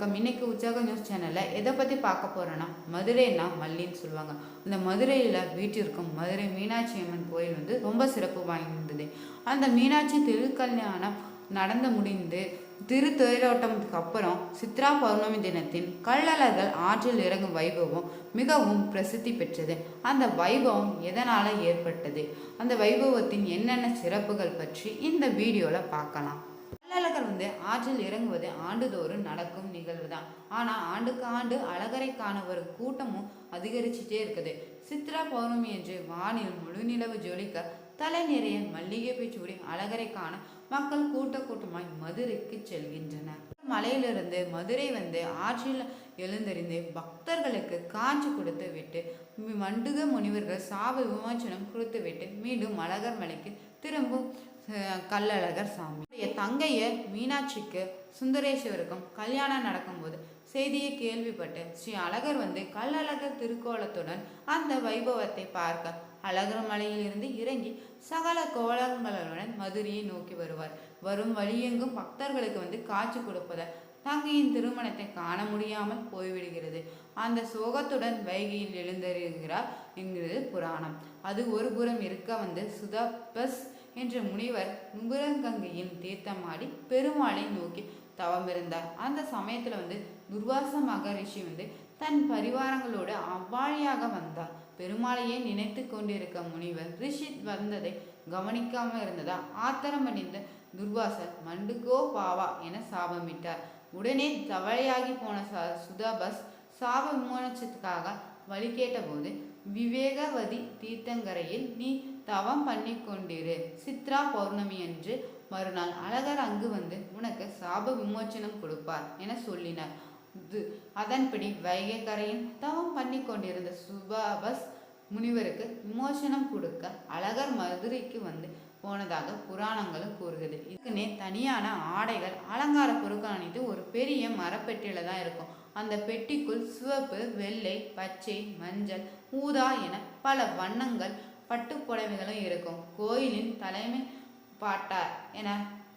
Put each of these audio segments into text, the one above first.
வணக்கம். இன்னைக்கு உற்சாக நியூஸ் சேனலில் எதை பற்றி பார்க்க போகிறோன்னா மதுரைன்னா மல்லின்னு சொல்லுவாங்க. அந்த மதுரையில் வீட்டிற்கும் மதுரை மீனாட்சி அம்மன் கோயில் வந்து ரொம்ப சிறப்பு வாய்ந்தது. அந்த மீனாட்சி திருக்கல்யாணம் நடந்து முடிந்து திருத்தேரோட்டத்துக்கு அப்புறம் சித்ரா பௌர்ணமி தினத்தின் கள்ளழகர்கள் ஆற்றில் இறங்கும் வைபவம் மிகவும் பிரசித்தி பெற்றது. அந்த வைபவம் எதனால் ஏற்பட்டது? அந்த வைபவத்தின் என்னென்ன சிறப்புகள் பற்றி இந்த வீடியோவில் பார்க்கலாம். வந்து ஆற்றில் இறங்குவது ஆண்டுதோறும் நடக்கும் நிகழ்வு தான் ஆனால் ஆண்டுக்கு ஆண்டு அழகரை காண கூட்டமும் அதிகரிச்சுட்டே இருக்குது. சித்ரா பௌர்ணமி என்று வானில் முழுநிலவு ஜொலிக்க தலை நிறைய மல்லிகைப்பூ சூடி அழகரை காண மக்கள் கூட்ட கூட்டமாய் மதுரைக்கு செல்கின்றனர். மலையிலிருந்து மதுரை வந்து ஆற்றில் எழுந்தறிந்து பக்தர்களுக்கு காஞ்சி கொடுத்து விட்டு மண்டுக முனிவர்கள் சாப விமோச்சனம் கொடுத்து விட்டு மீண்டும் அழகர் மலைக்கு திரும்பும் கல்லழகர் சாமி. தங்கையை மீனாட்சிக்கு சுந்தரேஸ்வருக்கும் கல்யாணம் நடக்கும்போது செய்தியை கேள்விப்பட்டு ஸ்ரீ அழகர் வந்து கல்லழகர் திருக்கோலத்துடன் அந்த வைபவத்தை பார்க்க அழகர் மலையிலிருந்து இறங்கி சகல கோலங்களுடன் மதுரையை நோக்கி வருவார். வரும் வழியெங்கும் பக்தர்களுக்கு வந்து காட்சி கொடுப்பதால் தங்கையின் திருமணத்தை காண முடியாமல் போய்விடுகிறது. அந்த சோகத்துடன் வைகையில் எழுந்தருகிறார் என்கிறது புராணம். அது ஒரு புறம் இருக்க வந்து சுதபஸ் என்ற முனிவர் நுபுரங்கங்கையின் தீர்த்தமாடி பெருமாளை நோக்கி தவமிருந்தார். அந்த சமயத்தில் வந்து துர்வாச மகரிஷி வந்து தன் பரிவாரங்களோடு அவ்வாழியாக வந்தார். பெருமாளையே நினைத்து கொண்டிருக்க முனிவர் ரிஷி வந்ததை கவனிக்காமல் இருந்ததா? ஆத்திரமடைந்த துர்வாசர் மண்டுகோ பாவா என சாபமிட்டார். உடனே தவளையாகி போன ச- சுதாபஸ் சாப விமோச்சத்துக்காக வழி கேட்டபோது விவேகவதி தீர்த்தங்கரையில் நீ தவம் பண்ணி கொண்டிரு சித்ரா பௌர்ணமி அன்று மறுநாள் அழகர் அங்கு வந்து உனக்கு சாப விமோச்சனம் கொடுப்பார் என சொல்லினார். அதன்படி வைகை கரையின் தவம் பண்ணி கொண்டிருந்த சுபாபஸ் முனிவருக்கு விமோசனம் கொடுக்க அழகர் மதுரைக்கு வந்து போனதாக புராணங்களும் கூறுகிறது. இதுக்குன்னே தனியான ஆடைகள் அலங்கார பொருட்கள் அணிந்து ஒரு பெரிய மரப்பெட்டியில தான் இருக்கும். அந்த பெட்டிக்குள் சிவப்பு வெள்ளை பச்சை மஞ்சள் ஊதா என பல வண்ணங்கள் பட்டுப் புடவைகளும் இருக்கும். கோயிலின் தலைமை பாட்டார் என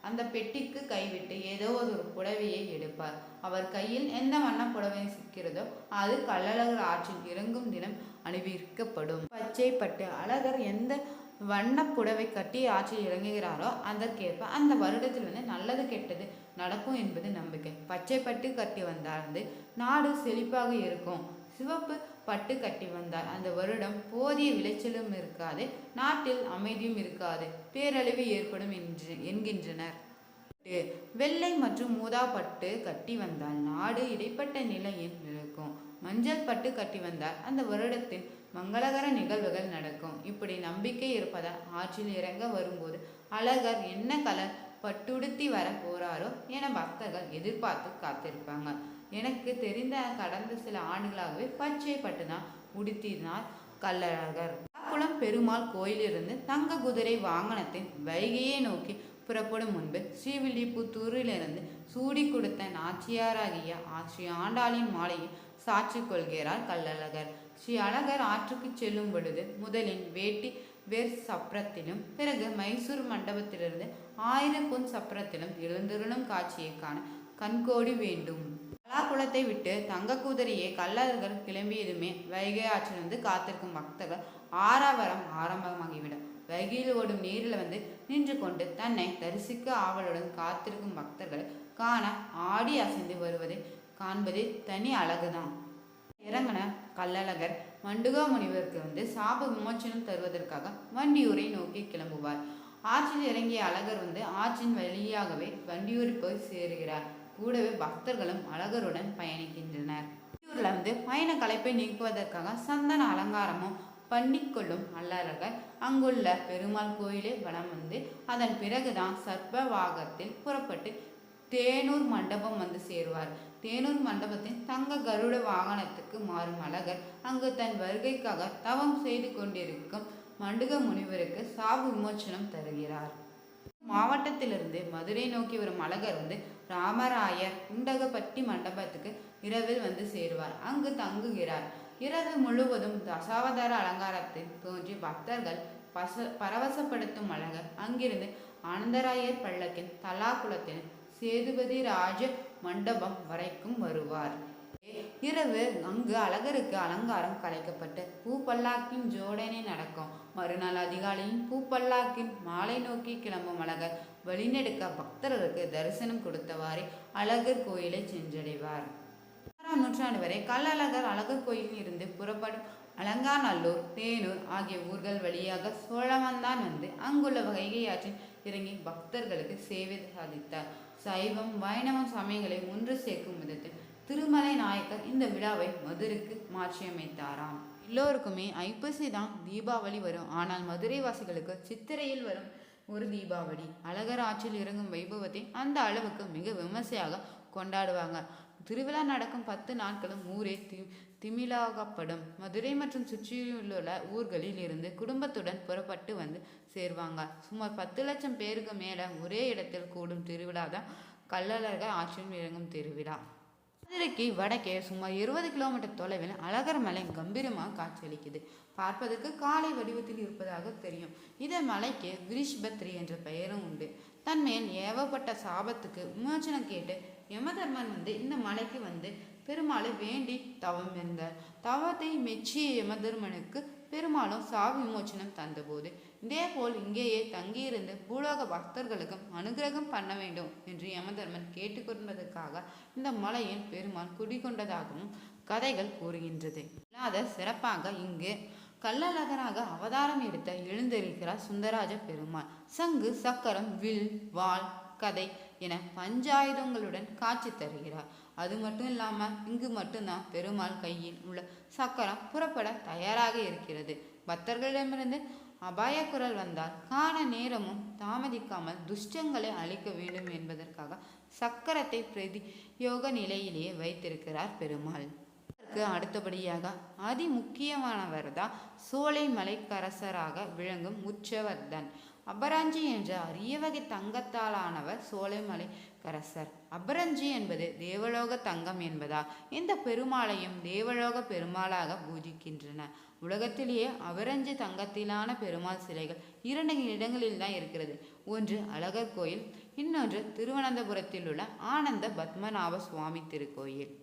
அந்த பெட்டிக்கு கைவிட்டு ஏதோ ஒரு புடவையை எடுப்பார். அவர் கையில் எந்த வண்ண புடவை சிக்கிறதோ அது கள்ளழகர் ஆற்றில் இறங்கும் தினம் அணிவிக்கப்படும். பச்சை பட்டு அழகர் எந்த வண்ண புடவை கட்டி ஆற்றில் இறங்குகிறாரோ அதற்கேற்ப அந்த வருடத்தில் வந்து நல்லது கெட்டது நடக்கும் என்பது நம்பிக்கை. பச்சை பட்டு கட்டி வந்தால் வந்து நாடு செழிப்பாக இருக்கும். சிவப்பு பட்டு கட்டி வந்தால் அந்த வருடம் போதிய விளைச்சலும் இருக்காது நாட்டில் அமைதியும் இருக்காது. பேரழிவு ஏற்படும் என்று என்கின்றனர். வெள்ளை மற்றும் மூதா பட்டு கட்டி வந்தால் நாடு இடைப்பட்ட நிலையில் இருக்கும். மஞ்சள் பட்டு கட்டி வந்தால் அந்த வருடத்தின் மங்களகர நிகழ்வுகள் நடக்கும். இப்படி நம்பிக்கை இருப்பதால் ஆற்றில் இறங்க வரும்போது அழகர் என்ன கலர் பட்டுடுத்தி வர போறாரோ என பக்தர்கள் எதிர்பார்த்து காத்திருப்பாங்க. எனக்கு தெரிந்த கடந்த சில ஆண்டுகளாகவே பச்சை பட்டு தான் உடுத்தினார் கள்ளழகர். குளம் பெருமாள் கோயிலிருந்து தங்க குதிரை வாகனத்தின் வைகையை நோக்கி புறப்படும் முன்பு ஸ்ரீவில்லிபுத்தூரிலிருந்து சூடி கொடுத்த நாச்சியாராகிய ஸ்ரீ ஆண்டாளின் மாலையை சாட்சி கொள்கிறார் கள்ளழகர். ஸ்ரீ அழகர் ஆற்றுக்கு செல்லும் பொழுது முதலில் வேட்டி வேர் சப்ரத்திலும் பிறகு மைசூர் மண்டபத்திலிருந்து ஆயிரம் பொன் சப்ரத்திலும் எழுந்தருளும் காட்சியை காண கண்கோடி வேண்டும். குளத்தை விட்டு தங்க குதிரையை கள்ளழகர் கிளம்பியதுமே வைகை ஆற்றிலிருந்து காத்திருக்கும் பக்தர்கள் ஆறாவரம் ஆரம்பமாகிவிடும். வைகையில் ஓடும் நீரில் வந்து நின்று கொண்டு தன்னை தரிசிக்க ஆவலுடன் காத்திருக்கும் பக்தர்கள் காண ஆடி அசைந்து வருவதை காண்பதே தனி அழகுதான். இறங்கின கள்ளழகர் மண்டுகா முனிவருக்கு வந்து சாப விமோச்சனம் தருவதற்காக வண்டியூரை நோக்கி கிளம்புவார். ஆற்றில் இறங்கிய அழகர் வந்து ஆற்றின் வழியாகவே வண்டியூர் போய் சேருகிறார். கூடவே பக்தர்களும் அழகருடன் பயணிக்கின்றனர். உள்ளூரில் வந்து பயண கலைப்பை நீக்குவதற்காக சந்தன அலங்காரமும் பண்ணிக்கொள்ளும் அல்லர்கள் அங்குள்ள பெருமாள் கோயிலே வலம் வந்து அதன் பிறகுதான் சர்ப்பவாகத்தில் புறப்பட்டு தேனூர் மண்டபம் வந்து சேருவார். தேனூர் மண்டபத்தின் தங்க கருட வாகனத்துக்கு மாறும் அழகர் அங்கு தன் வருகைக்காக தவம் செய்து கொண்டிருக்கும் மண்டுக முனிவருக்கு சாபு விமோச்சனம் தருகிறார். மாவட்டத்திலிருந்து மதுரை நோக்கி வரும் அழகர் வந்து ராமராயர் குண்டகப்பட்டி மண்டபத்துக்கு இரவில் வந்து சேருவார். அங்கு தங்குகிறார். இரவு முழுவதும் தசாவதார அலங்காரத்தில் தோன்றி பக்தர்கள் பச பரவசப்படுத்தும் அழகர் அங்கிருந்து ஆனந்தராயர் பள்ளக்கின் தலாக்குளத்தில் சேதுபதி ராஜ மண்டபம் வரைக்கும் வருவார். இரவு அங்கு அழகருக்கு அலங்காரம் கலைக்கப்பட்டு பூ பல்லாக்கின் ஜோடனை நடக்கும். மறுநாள் அதிகாலையில் பூப்பல்லாக்கின் மாலை நோக்கி கிளம்பும் அழகர் வழிநெடுக்க பக்தர்களுக்கு தரிசனம் கொடுத்தவாறே அழகர் கோயிலை சென்றடைவார். ஆறாம் நூற்றாண்டு வரை கள்ளழகர் அழகர் கோயிலில் இருந்து புறப்படும் அலங்காநல்லூர் தேனூர் ஆகிய ஊர்கள் வழியாக சோழவந்தான் வந்து அங்குள்ள வைகை ஆற்றில் இறங்கி பக்தர்களுக்கு சேவை சாதித்தார். சைவம் வைணவம் சமயங்களை ஒன்று சேர்க்கும் விதத்தில் திருமலை நாயக்கர் இந்த விழாவை மதுரைக்கு மாற்றியமைத்தாராம். எல்லோருக்குமே ஐப்பசி தான் தீபாவளி வரும். ஆனால் மதுரை வாசிகளுக்கு சித்திரையில் வரும் ஒரு தீபாவளி. அழகர் ஆற்றில் இறங்கும் வைபவத்தை அந்த அளவுக்கு மிக விமர்சையாக கொண்டாடுவாங்க. திருவிழா நடக்கும் பத்து நாட்களும் ஊரே தி திமிழாகப்படும் மதுரை மற்றும் சுற்றியுள்ள ஊர்களில் இருந்து குடும்பத்துடன் புறப்பட்டு வந்து சேர்வாங்க. சுமார் பத்து லட்சம் பேருக்கு மேலே ஒரே இடத்தில் கூடும் திருவிழா தான் கள்ளழகர் ஆற்றில் இறங்கும் திருவிழா. மதுரைக்கு வடக்கே சுமார் இருபது கிலோமீட்டர் தொலைவில் அழகர் மலை கம்பீரமாக காட்சியளிக்குது. பார்ப்பதற்கு காலை வடிவத்தில் இருப்பதாக தெரியும். இந்த மலைக்கு விரிஷ்பத்ரி என்ற பெயரும் உண்டு. தன்மேல் ஏவப்பட்ட சாபத்துக்கு விமோச்சனம் கேட்டு யமதர்மன் வந்து இந்த மலைக்கு வந்து பெருமாளை வேண்டி தவம் இருந்தார். தவத்தை மெச்சிய யமதர்மனுக்கு பெருமாளும் சாவி விமோச்சனம் தந்தபோது இதேபோல் இங்கேயே தங்கியிருந்து பூலோக பக்தர்களுக்கும் அனுகிரகம் பண்ண வேண்டும் என்று யமதர்மன் கேட்டுக்கொண்டதற்காக இந்த மலையின் பெருமாள் குடிகொண்டதாகவும் கதைகள் கூறுகின்றது. இல்லாத சிறப்பாக இங்கு கள்ளழகராக அவதாரம் எடுத்த எழுந்திருக்கிறார் சுந்தராஜ பெருமாள். சங்கு சக்கரம் வில் வாள் கதை என பஞ்சாயுதங்களுடன் காட்சி தருகிறார். அது மட்டும் இல்லாமல் இங்கு மட்டும்தான் பெருமாள் கையில் உள்ள சக்கரம் புறப்பட தயாராக இருக்கிறது. பக்தர்களிடமிருந்து அபாய குரல் வந்தால் காண நேரமும் தாமதிக்காமல் துஷ்டங்களை அழிக்க வேண்டும் என்பதற்காக சக்கரத்தை பிரதியோக நிலையிலேயே வைத்திருக்கிறார் பெருமாள். அடுத்தபடியாக அதி முக்கியமானவர் தான் சோலை மலைக்கரசராக விளங்கும் உச்சவர்தன் அபராஞ்சி என்ற அரிய வகை தங்கத்தாலானவர் சோலைமலை கரசர் அபரஞ்சி என்பது தேவலோக தங்கம் என்பதால் இந்த பெருமாளையும் தேவலோக பெருமாளாக பூஜிக்கின்றன. உலகத்திலேயே அபரஞ்சி தங்கத்திலான பெருமாள் சிலைகள் இரண்டு இடங்களில் தான் இருக்கிறது. ஒன்று அழகர் கோயில் இன்னொன்று திருவனந்தபுரத்தில் உள்ள ஆனந்த பத்மநாப சுவாமி திருக்கோயில்.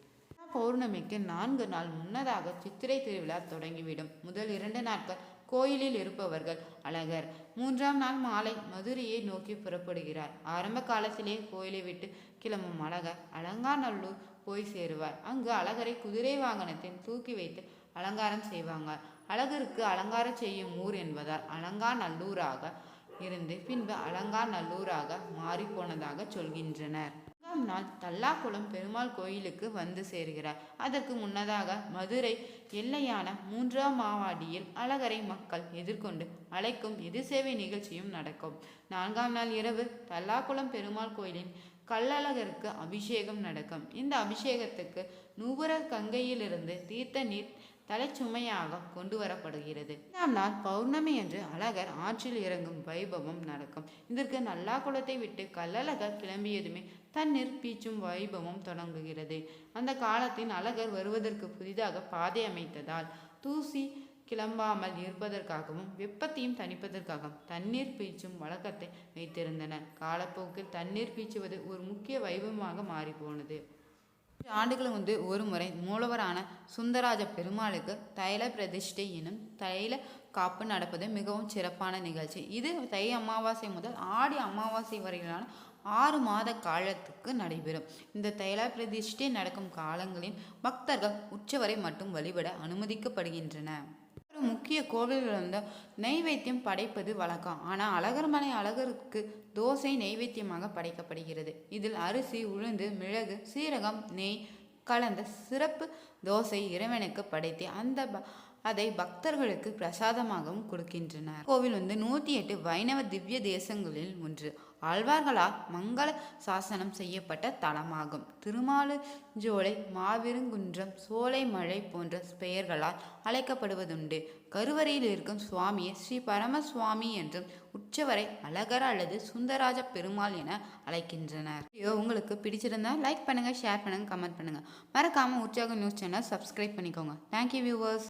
பௌர்ணமிக்கு நான்கு நாள் முன்னதாக சித்திரை திருவிழா தொடங்கிவிடும். முதல் இரண்டு நாட்கள் கோயிலில் இருப்பவர்கள் அழகர். மூன்றாம் நாள் மாலை மதுரையை நோக்கி புறப்படுகிறார். ஆரம்ப காலத்திலே கோயிலை விட்டு கிளம்பும் அழகர் அலங்காநல்லூர் போய் சேருவார். அங்கு அழகரை குதிரை வாகனத்தில் தூக்கி வைத்து அலங்காரம் செய்வாங்க. அழகருக்கு அலங்காரம் செய்யும் ஊர் என்பதால் அலங்காநல்லூராக இருந்து பின்பு அலங்காநல்லூராக மாறிப்போனதாக சொல்கின்றனர். நான்காம் நாள் தல்லாக்குளம் பெருமாள் கோயிலுக்கு வந்து சேர்கிறார். அதற்கு முன்னதாக மதுரை எல்லையான மூன்றாம் மாவாடியில் அழகரை மக்கள் எதிர்கொண்டு அழைக்கும் எதிர்சேவை நிகழ்ச்சியும் நடக்கும். நான்காம் நாள் இரவு தல்லாக்குளம் பெருமாள் கோயிலின் கள்ளழகருக்கு அபிஷேகம் நடக்கும். இந்த அபிஷேகத்துக்கு நூபுர கங்கையிலிருந்து தீர்த்த நீர் தலைச்சுமையாக கொண்டு வரப்படுகிறது இரண்டாம் நாள் பௌர்ணமி என்று அழகர் ஆற்றில் இறங்கும் வைபவம் நடக்கும். இதற்கு நல்லா குளத்தை விட்டு கள்ளழகர் கிளம்பியதுமே தண்ணீர் பீச்சும் வைபவம் தொடங்குகிறது. அந்த காலத்தின் அழகர் வருவதற்கு புதிதாக பாதை அமைத்ததால் தூசி கிளம்பாமல் இருப்பதற்காகவும் வெப்பத்தையும் தணிப்பதற்காகவும் தண்ணீர் பீச்சும் வழக்கத்தை வைத்திருந்தனர். காலப்போக்கில் தண்ணீர் பீச்சுவது ஒரு முக்கிய வைபவமாக மாறிப்போனது. ஆண்டுகளும் வந்து ஒரு முறை மூலவரான சுந்தராஜ பெருமாளுக்கு தைல பிரதிஷ்டை எனும் தைல காப்பு நடப்பது மிகவும் சிறப்பான நிகழ்ச்சி. இது தை அமாவாசை முதல் ஆடி அமாவாசை வரையிலான ஆறு மாத காலத்துக்கு நடைபெறும். இந்த தைல பிரதிஷ்டை நடக்கும் காலங்களில் பக்தர்கள் உச்சவரை மட்டும் வழிபட அனுமதிக்கப்படுகின்றன முக்கிய கோவில்கள் வந்து நைவேத்தியம் படைப்பது வழக்கம். ஆனால் அழகர்மலை அழகருக்கு தோசை நைவேத்தியமாக படைக்கப்படுகிறது. இதில் அரிசி உளுந்து மிளகு சீரகம் நெய் கலந்த சிறப்பு தோசை இறைவனுக்கு படைத்து அந்த அதை பக்தர்களுக்கு பிரசாதமாகவும் கொடுக்கின்றனர். கோவில் வந்து நூற்றி எட்டு வைணவ திவ்ய தேசங்களில் ஒன்று. ஆழ்வார்களால் மங்கள சாசனம் செய்யப்பட்ட தலமாகும். திருமாலுஜோலை மாவிருங்குன்றம் சோலைமலை போன்ற பெயர்களால் அழைக்கப்படுவதுண்டு. கருவறையில் இருக்கும் சுவாமியை ஸ்ரீ பரமசுவாமி என்றும் உற்சவரை அழகர் அல்லது சுந்தராஜ பெருமாள் என அழைக்கின்றனர். ஐயோ உங்களுக்கு பிடிச்சிருந்தா லைக் பண்ணுங்க ஷேர் பண்ணுங்க கமெண்ட் பண்ணுங்க. மறக்காம உற்சாக நியூஸ் சேனல் சப்ஸ்கிரைப் பண்ணிக்கோங்க. Thank you viewers